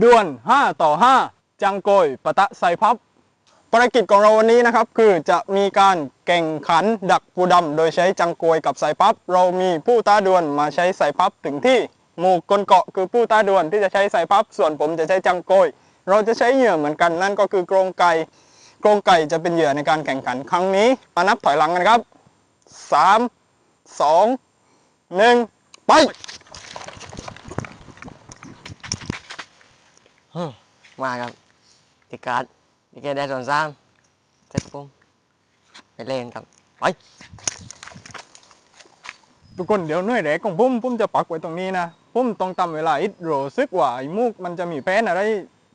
ดวล5ต่อ 5 จังโกยปะทะไซพับภารกิจของเราวันนี้นะครับ คือจะมีการแข่งขันดักปูดำโดยใช้จังโกยกับไซพับ เรามีผู้ท้าดวลมาใช้ไซพับถึงที่หมู่กลเกาะคือผู้ท้าดวลที่จะใช้ไซพับ ส่วนผมจะใช้จังโกย เราจะใช้เหยื่อเหมือนกันนั่นก็คือกรงไก่กรงไก่จะเป็นเหยื่อในการแข่งขันครั้งนี้ มานับถอยหลังกันครับ 3 2 1 ไป มมาครับติการ์ดติเกตได้ส่วนสามเสร็จปุ๊บไปเล่นครับไปทุกคนเดี๋ยวหน่วยแรกของผมผมจะปักไว้ตรงนี้นะผมต้องทำเวลาอิดโรซึกว่าไอ้มูกมันจะมีแป้นอะไร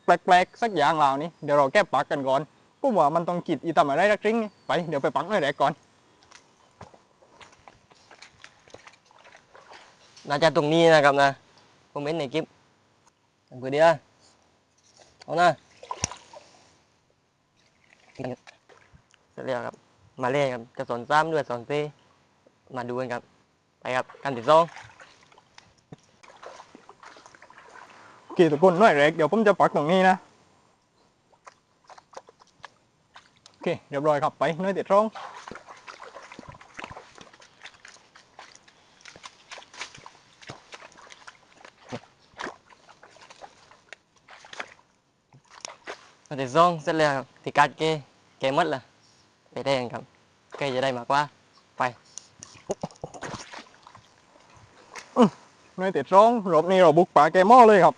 แปลกๆสักอย่างเหล่านี้เดี๋ยวเราแก้ปักกันก่อนผมว่ามันต้องกิดอีทำอะไรรักจริงนี่ไปเดี๋ยวไปปักหน่วยแรกก่อนน่าจะตรงนี้นะครับนะผมเห็นในคลิปทำเพื่อเดียว เอานะเสร็จแล้วครับ มาเล่นครับจะสอนซ้ำด้วยสอนซีมาดูกันครับ ไปครับกันที่สองโอเคทุกคนหน่วยแรกเดี๋ยวผมจะปักตรงนี้นะโอเคเรียบร้อยครับไปหน่วยติดร่อง กันที่องเสร็จแล้วติการ์ดเกเกมัดละไปเล่นครับเกจะได้มากกว่าไปหน่วยติดร่องรอบนี้เราบุกป่าแกม้อเลยครับ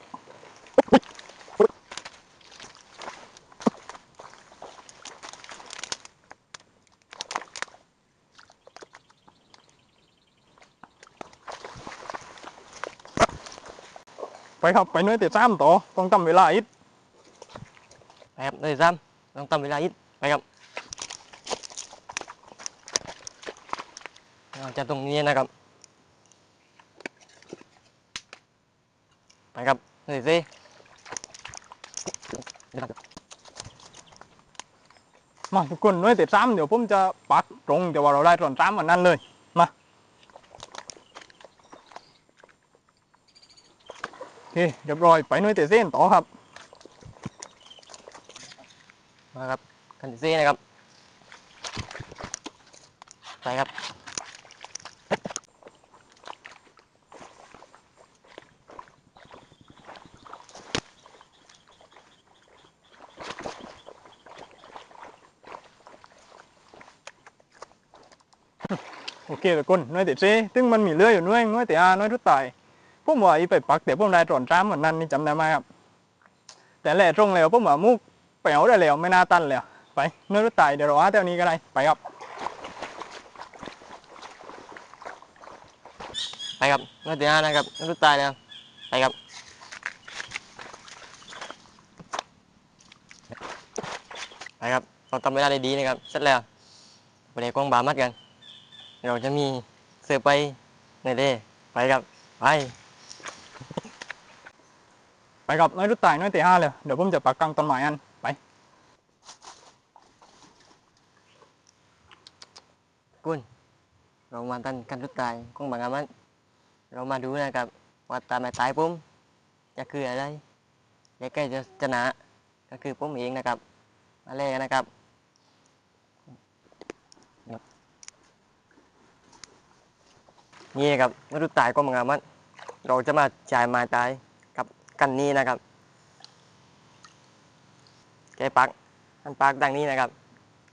ไปครับ ไปหน่วยติดซ้ำต่อต้องทำเวลาอิด ไปครับเลยซ้ำต้องทำเวลาอีกไปครับเราจะตรงนี้นะครับไปครับเลยสิมาทุกคนหน่วยติดซ้ำเดี๋ยวผมจะปักตรงแต่ว่าเราได้ตอนซ้ำวันนั้นเลยมาโอเคเรียบร้อยไปหน่วยติดเส้นต่อครับ มาครับ คันที่นะครับไปครับโอเคทุกคนน่วยติดเส้ซึ่งมันมีเรืออยู่น่วยน่วยติดอาน่วยทุกตายผมว่าอีไปปักแต่ผมได้ตอนซ้ำวันนั้นนี่จำได้ไหมครับ แต่แหละตรงแล้วผมว่ามุกไปเอาได้แล้วไม่น่าตันแล้ว ไปหน่วยทุกตเดี๋ยวเราหาแถวนี้ก็ได้ไปครับไปครับนัดที่ห้านะครับนัดสุดท้ายแล้วไปครับไปครับเราทำเวลาได้ดีนะครับเสร็จแล้วไปเด็กกองบามัดกัน เราจะมีเสือไปในเด้ไปครับไปไปครับน่วยทุกตายหน่วยติดอาเลยเดี๋ยวผมจะปักกลางต้นไม้อัน ไปกุนเรามาตันกันทุกตายกองบางอามันเรามาดูนะครับว่าตายไม่ตายปุ๊มจะคืออะไรเด็กใกล้จะชนะก็คือปุ๊มเองนะครับ มาเล่นกันนะครับนี่ครับมนุษย์ตายก็มังงามันเราจะมาจ่ายมาตายกับกันนี้นะครับแกปักอันปักดังนี้นะครับ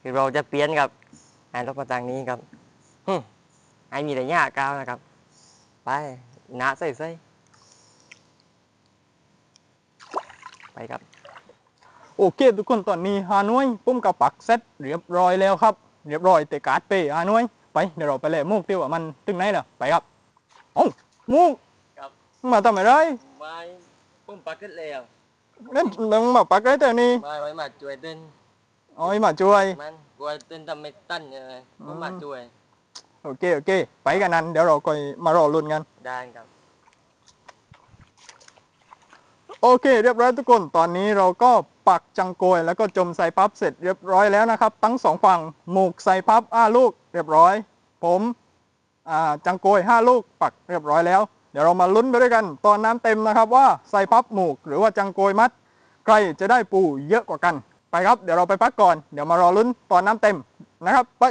คือเราจะเปลี่ยนครับ อ้รถมาดังนี้ครับฮึ่มไอ้มีแต่หญ้ากาวนะครับ ไปหนาใส่ใส่ไปครับ โอเคทุกคนตอนนี้ฮานวยปุ้มกับปักเซตเรียบร้อยแล้วครับ เรียบร้อยแต่การ์ดเปย์ฮานวยไปเดี๋ยวเราไปเล่มุกที่ว่ามันถึงไหนแล้วไปครับเอ้ามุกครับมาทำอะไรไม่ปุ้มปักขึ้นแล้วนั่นมึงมาปักได้แต่นี้ไม่ไม่มาช่วยเต้น อ๋อมาช่วย มันกลัวเต้นทำไม่ตั้นยังไงปุ้มมาช่วยโอเค โอเค ไปกันนั้น เดี๋ยวเราก็มารอลุ้นกัน ได้ครับ โอเค เรียบร้อยทุกคน ตอนนี้เราก็ปักจังโกยแล้วก็จมใส่พับเสร็จเรียบร้อยแล้วนะครับ ทั้งสองฝั่งหมกใส่พับห้าลูก เรียบร้อย ผมอ่าจังโกยห้าลูกปักเรียบร้อยแล้วดี๋ยวเรามาลุ้นไปด้วยกัน ตอนน้ำเต็มนะครับว่าใส่พับหมูกหรือว่าจังโกยมัด ใครจะได้ปูเยอะกว่ากันไป ครับ เดี๋ยวเราไปพักก่อน เดี๋ยวมารอลุ้นตอนน้ำเต็มนะครับ ไป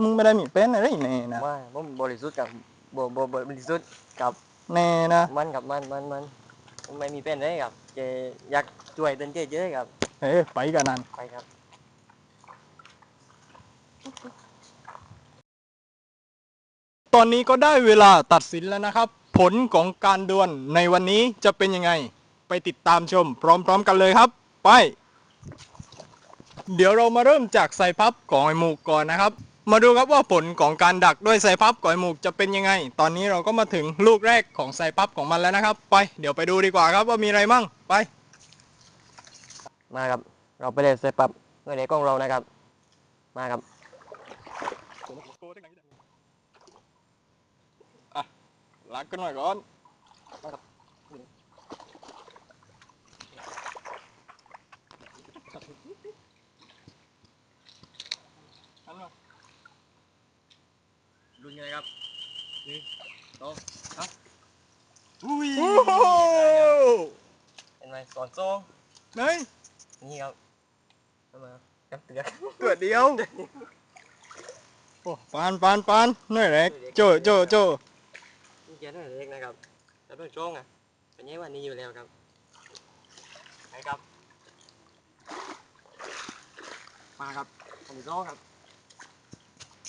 มึงไม่ได้มีเป็นอะไรแน่นะว่าผมบริสุทธิ์กับบ่บ่บ่บริสุทธิ์กับแน่นะมันกับมันมันมันผมไม่มีเป็นเลยครับเจอยากช่วยเต้นเจเยอะครับเฮ้ยไปกันนั่นไปครับตอนนี้ก็ได้เวลาตัดสินแล้วนะครับ ผลของการดวลในวันนี้จะเป็นยังไงไป ติดตามชม พร้อม ๆ กันเลยครับ ไป เดี๋ยวเรามาเริ่มจากใส่พับก่อยหมูกก่อนนะครับ มาดูครับว่าผลของการดักด้วยใส่พับก่อยหมูกจะเป็นยังไง ตอนนี้เราก็มาถึงลูกแรกของใส่พับของมันแล้วนะครับ ไปเดี๋ยวไปดูดีกว่าครับว่ามีอะไรมั่งไปมาครับ เราไปเลยเสร็จปั๊บเมื่อไหร่กล้องเรานะครับ มาครับอะลักกันหน่อยก่อน รุนยังไงครับนี่โตอุ้ยโอ้โหเห็นไหมสอนโซ่ไหนนี่ครับเข้ามาครับเตือกตัวเดียวโอ้ปานปานปานหน่อยแรกโจโจโจนี่แกนั่นเล็กนะครับแล้วต้องโจ้งอะเป็นยังวันนี้อยู่แล้วครับไปครับมาครับอันที่สองครับ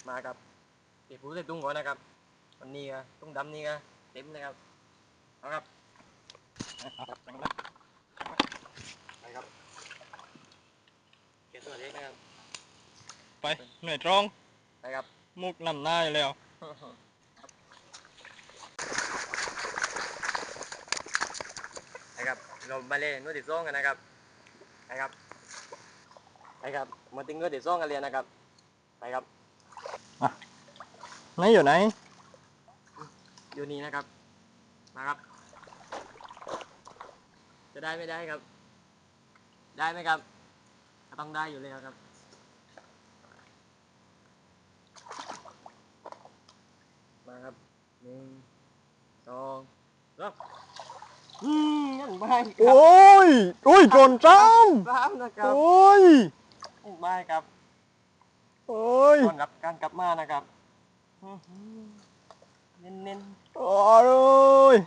มาครับ เดี๋ยวผมจะตุ้งก่อนนะครับวันนี้อะตุ้งดำนี่อะเต็มนะครับเอาครับไปครับเก็บตัวเล็กนะครับไปหน่อยตรองไปครับมุกนำหน้าอยู่แล้วนะครับเรามาเล่นนวดติดซ่องกันนะครับไปครับไปครับมาติงนวดติดซ่องกันเรียนนะครับไปครับ ไหนอยู่ไหน อยู่นี่นะครับ มาครับ จะได้ไม่ได้ครับ ได้ไหมครับก็ต้องได้อยู่แล้วครับ มาครับหนึ่งสองเริ่มอืมยังไม่ครับโอ้ย โอ้ยโดนจ้สามนะคำรับโอ้ยยังไม่ครับ โอ้ยต้อนรับการกลับมานะครับ อื้อหือเน้นโอ้ย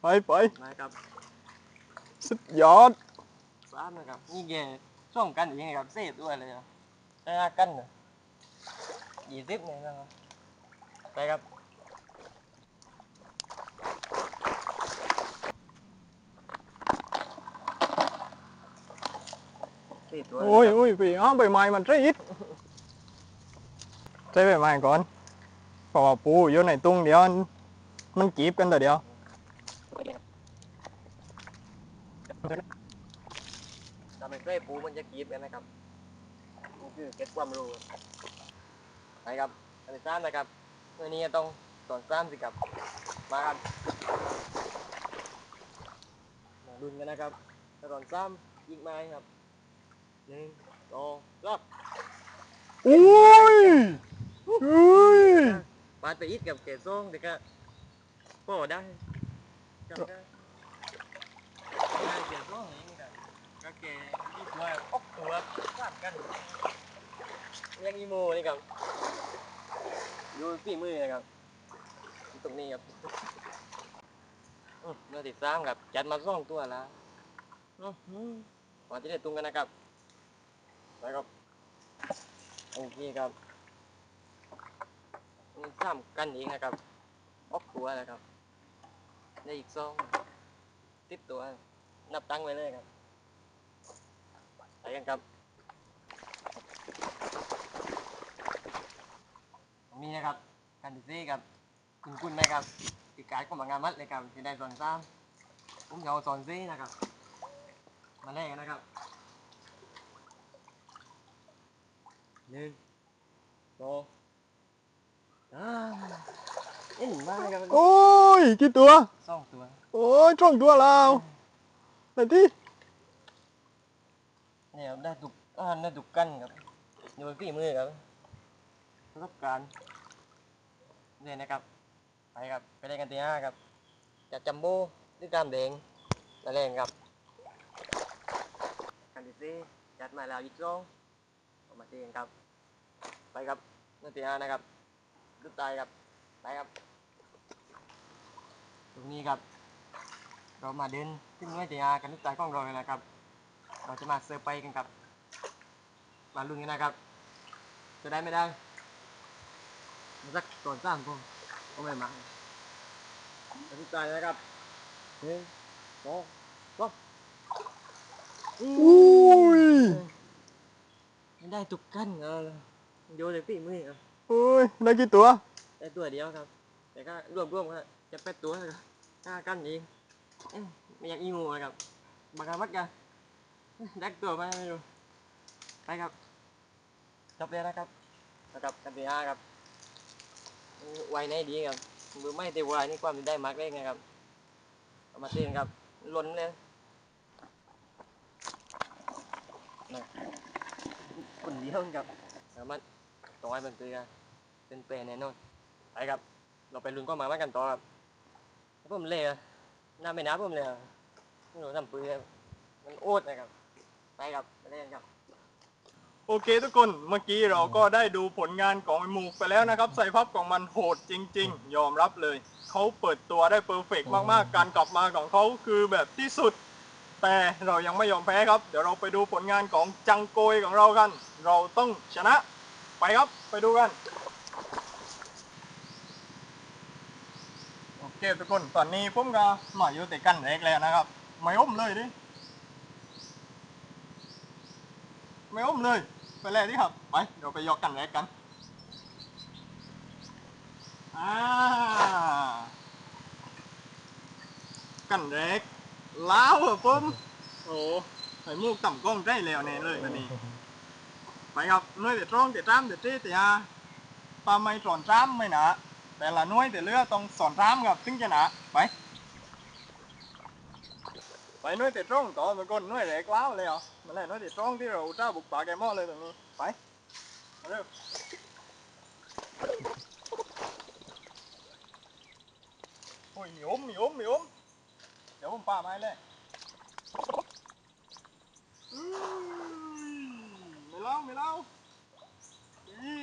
ไปไปๆมาครับสุดยอดสามนะครับนี่แกช่วงกันอย่างไงครับเซฟด้วยเลยอะห้ากันนะยี่สิบเนี่ยนะครับไปครับเซฟด้วยโอ้ยโอ้ยพี่อ้าวใบไม้มันรีด ใช้ใบไม้ก่อนเพราะว่าปูอยู่ในตุ้งเดียว มันกีบกันแต่เดียวทำให้ใกล้ปูมันจะกรีบกันนะครับนี่คือเก็บความรู้ไปครับอันที่สามนะครับเมื่อนี้ต้องสอนสามสิครับ มาครับมาดุนกันนะครับถ้าสอนสามยิงไม้ครับหนึ่งสองสามโอ้ยโอ้ย ปาดไปอีกกับเกศซองเด็กก็พอได้จำได้ได้เกศซองอย่างนี้ครับก็เกศที่ตัวอกตัวสามกันยังอีโมนี่ครับอยู่ฝีมือนะครับอยู่ตรงนี้ครับอื้อเมื่อติดสามครับจัดมาสองตัวแล้วอื้อหือมาที่เด็ดตุงกันนะครับไปครับโอเคครับ มันซ้ำกันเองนะครับออกตัวนะครับได้อีกสองติดตัว นับตังไว้เลยครับไปกันครับ มีนะครับกันที่สี่ครับคุณคุณไหมครับอีกการก็มางานมัดเลยครับที่ได้สอนซ้ำผมจะเอาสอนซี่นะครับ มาแลกกันนะครับหนึ่งสอง เอ็นมากครับโอ้ยกี่ตัวสองตัว โอ้ยจ้องตัวเราไหนที่เนี่ยครับได้ตุกอ่าได้ตุกกันครับอยู่บนฝีมือครับประสบการณ์เรียนนะครับ ไปครับ ไปเล่นกันตีห้าครับจัดจัมโบ้ด้วยกล้ามแดงแล้วเล่นครับกันที่สี่จัดมาแล้วอีกสองเอามาตีกันครับ ไปครับนาทีห้านะครับ ลุกตายครับไปครับ ตรงนี้ครับ เรามาเดินขึ้นนาทีห้ากันลุกตายของเราเลยนะครับ เราจะมาเซอร์ไพรส์กันครับ มาลุ้นกันนะครับ จะได้ไม่ได้มาสักตอนสามผมก็ไม่มากันลุกตายนะครับหนึ่งสองสามอุ้ยไม่ได้ตุกกันเออโยนเลยพี่มือเออ อุ้ยได้กี่ตัวได้ตัวเดียวครับ แต่ก็รวบรวมก็จะเป็ดตัวนะครับห้ากันเองไม่อยากอีงูครับบางครั้งวัดกันได้ตัวมาไม่รู้ไปครับจบเลยนะครับนะครับกันที่ห้าครับไวในดีครับมือไม่เตะวายนี่ความได้มากเลยไงครับเอามาเต้นครับล้นเลยนะคนเดียวครับสามารถ ต่อให้เป็นตัวกันเป็นเปรแน่นอนไปครับ เราไปลุ้นก็มาว่ากันต่อครับผมเลยอะน้าไม่น้าผมเลยอะไม่รู้ทำปืนเลยมันโอดนะครับ ไปครับไปเล่นครับโอเคทุกคน เมื่อกี้เราก็ได้ดูผลงานของไอ้หมูไปแล้วนะครับ ใส่พับของมันโหดจริง ๆ ยอมรับเลย เขาเปิดตัวได้เพอร์เฟกต์มากๆ การกลับมาของเขาคือแบบที่สุด แต่เรายังไม่ยอมแพ้ครับ เดี๋ยวเราไปดูผลงานของจังโกยของเรากัน เราต้องชนะ ไปครับไปดูกัน โอเคทุกคนตอนนี้ผมก็มาอยู่แต่กันแรกแล้วนะครับ ไม่อมเลยดิ ไม่อมเลย ไปเลยดิครับ ไป เดี๋ยวไปยกกันแรกกันอ่ากันแรกล้าวเหรอผมโอ้ใส่มูกต่ำกล้องได้แล้วแน่เลยวันนี้ ไปครับหน่วยเด็ดร้องเด็ดจ้ำเด็ดเจ๊เด็ดยาปลาไม่สอนจ้ำไม่หนาแต่ละหน่วยแต่เรือต้องสอนจ้ำครับถึงจะหนาไปไปน่วยเด็ดร้องต่อมันก็หน่วยแรกล้าวเลยเหรอมาเลยหน่วยเด็ดร้องที่เราเจ้าบุกป่าแกมอเลยตรงนี้ไปมาเร็วโอ้ยหมีอมหมีอมหมีอมเดี๋ยวผมป่าไม้เลย เล่าไม่เล่าอี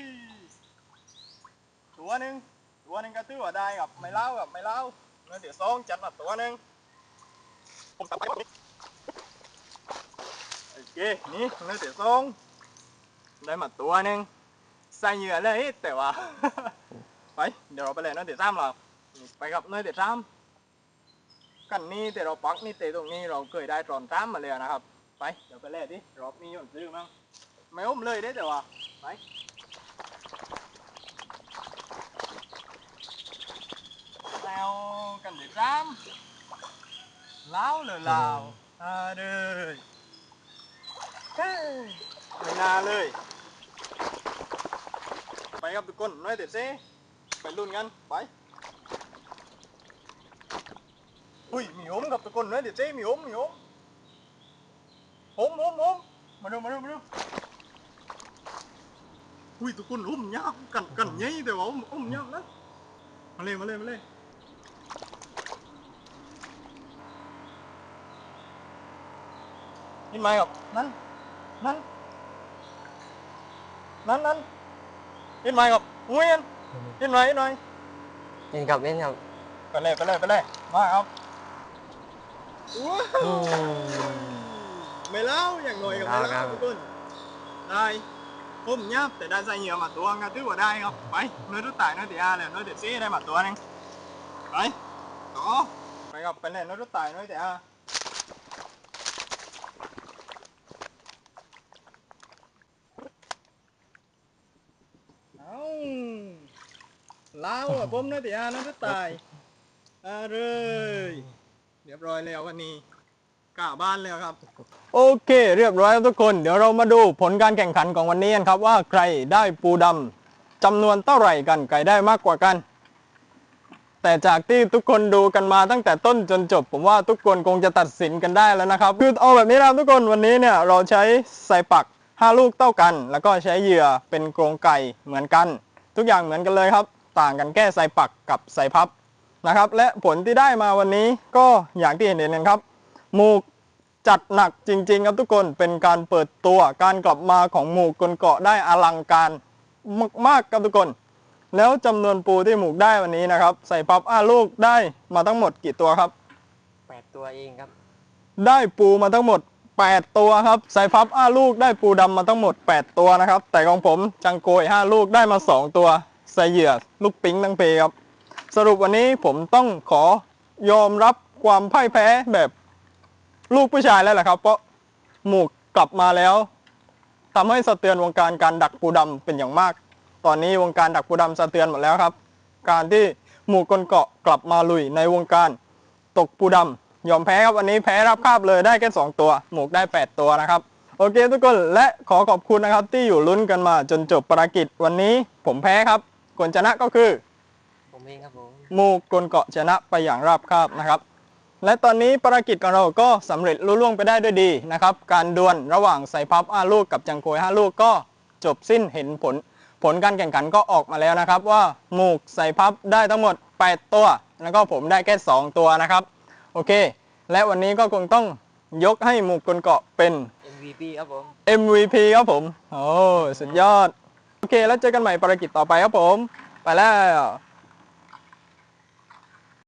ตัวหนึ่งตัวหนึ่งก็ตื้อว่าได้กับไม่เล่ากับไม่เล่าเงินเดี๋ยวซองจัดมาตัวหนึ่งผมตัดไปแบบนี้โอเคนี่เงินเดี๋ยวซองได้มาตัวหนึ่งใส่เหยื่อเลยแต่ว่าไปเดี๋ยวเราไปเลยเงินเดี๋ยวซ้ำเราไปกับเงินเดี๋ยวซ้ำกันนี่แต่เราปักนี่เตะตรงนี้เราเคยได้ตอนซ้ำมาเลยนะครับ ไปเดี๋ยวไปเล่นดิรอบนี้มันซื้อมั้ง ไม่อมเลยได้แต่ว่าไปแล้วกันเด็ดร้ำล้าวเลยลาวอ่าเด้อเฮ้ยไม่น่าเลย ไปครับทุกคนน้อยเด็ดซิไปลุ้นกันไปอุ้ยมีหมกับทุกคนน้อยเด็ดซิมีหมมีหมผมผมผมมาดูมาดูมาดู อุ้ยทุกคนอุ้มยากกันกันยัยแต่ว่าอุ้มอุ้มยากนะมาเลยมาเลยมาเลยยินไหมครับนั่นนั่นนั่นนั่นยินไหมครับอุ้ยยินยินไหมยินไหมเล่นครับเล่นครับไปเลยไปเลยไปเลยมาครับว้าวไม่เล่าอย่างหน่อยกับไม่ครัเล่าบทุกคนได้ ผมยับแต่ได้ใส่เหยื่อมาตัวงานถือว่าได้ครับไปเนื้อตุ้ตายเนื้อตีอาเลยเนื้อเด็ดซี่ได้มาตัวหนึงไปต่อไปครับไปเลยเนื้อตุ้ตานเลยครับ โอเค เรียบร้อยแล้วทุกคน เดี๋ยวเรามาดูผลการแข่งขันของวันนี้กันครับ ว่าใครได้ปูดำจำนวนเท่าไหร่กันใครได้มากกว่ากัน แต่จากที่ทุกคนดูกันมาตั้งแต่ต้นจนจบ ผมว่าทุกคนคงจะตัดสินกันได้แล้วนะครับคือเอาแบบนี้นะครับทุกคนวันนี้เนี่ยเราใช้ใส่ปัก 5 ลูกเท่ากัน แล้วก็ใช้เหยื่อเป็นโครงไก่เหมือนกัน ทุกอย่างเหมือนกันเลยครับ ต่างกันแค่ใส่ปักกับใส่พับนะครับ และผลที่ได้มาวันนี้ก็อย่างที่เห็นเห็นกันครับ มูกจัดหนักจริง ๆ ครับทุกคนเป็นการเปิดตัวการกลับมาของหมูกกลเกาะได้อลังการมากๆครับทุกคน แล้วจำนวนปูที่หมูกได้วันนี้นะครับ ใส่พับอ้าลูกได้มาทั้งหมดกี่ตัวครับแปดตัวเองครับ ได้ปูมาทั้งหมด 8 ตัวครับ ใส่พับอ้าลูกได้ปูดำมาทั้งหมด 8 ตัวนะครับ แต่ของผมจังโกย5ลูกได้มา 2 ตัว ใส่เหยื่อลูกปิ๊งทั้งเพครับ สรุปวันนี้ผมต้องขอยอมรับความพ่ายแพ้แบบ ลูกผู้ชายแล้วแหละครับ เพราะหมูกกลับมาแล้วทำให้สะเทือนวงการการดักปูดำเป็นอย่างมาก ตอนนี้วงการดักปูดำสะเทือนหมดแล้วครับ การที่หมู่กลเกาะกลับมาลุยในวงการตกปูดำยอมแพ้ครับวันนี้แพ้รับคาบเลยได้แค่2ตัว หมูกได้ 8 ตัวนะครับ โอเคทุกคนและขอขอบคุณนะครับ ที่อยู่ลุ้นกันมาจนจบภารกิจวันนี้ผมแพ้ครับคนชนะก็คือ ผมเองครับผมหมูกลเกาะชนะไปอย่างราบคาบนะครับ และตอนนี้ภารกิจของเราก็สำเร็จลุล่วงไปได้ด้วยดีนะครับ การดวลระหว่างใส่พับอาลูกกับจังโกย5ลูกก็จบสิ้นเห็นผล ผลการแข่งขันก็ออกมาแล้วนะครับ ว่าหมูกใส่พับได้ทั้งหมด 8 ตัว แล้วก็ผมได้แค่ 2 ตัวนะครับ โอเค และวันนี้ก็คงต้องยกให้หมูกลเกาะเป็น MVP ครับผม MVP ครับผม โอ้ สุดยอด โอเค แล้วเจอกันใหม่ภารกิจต่อไปครับผม ไปแล้ว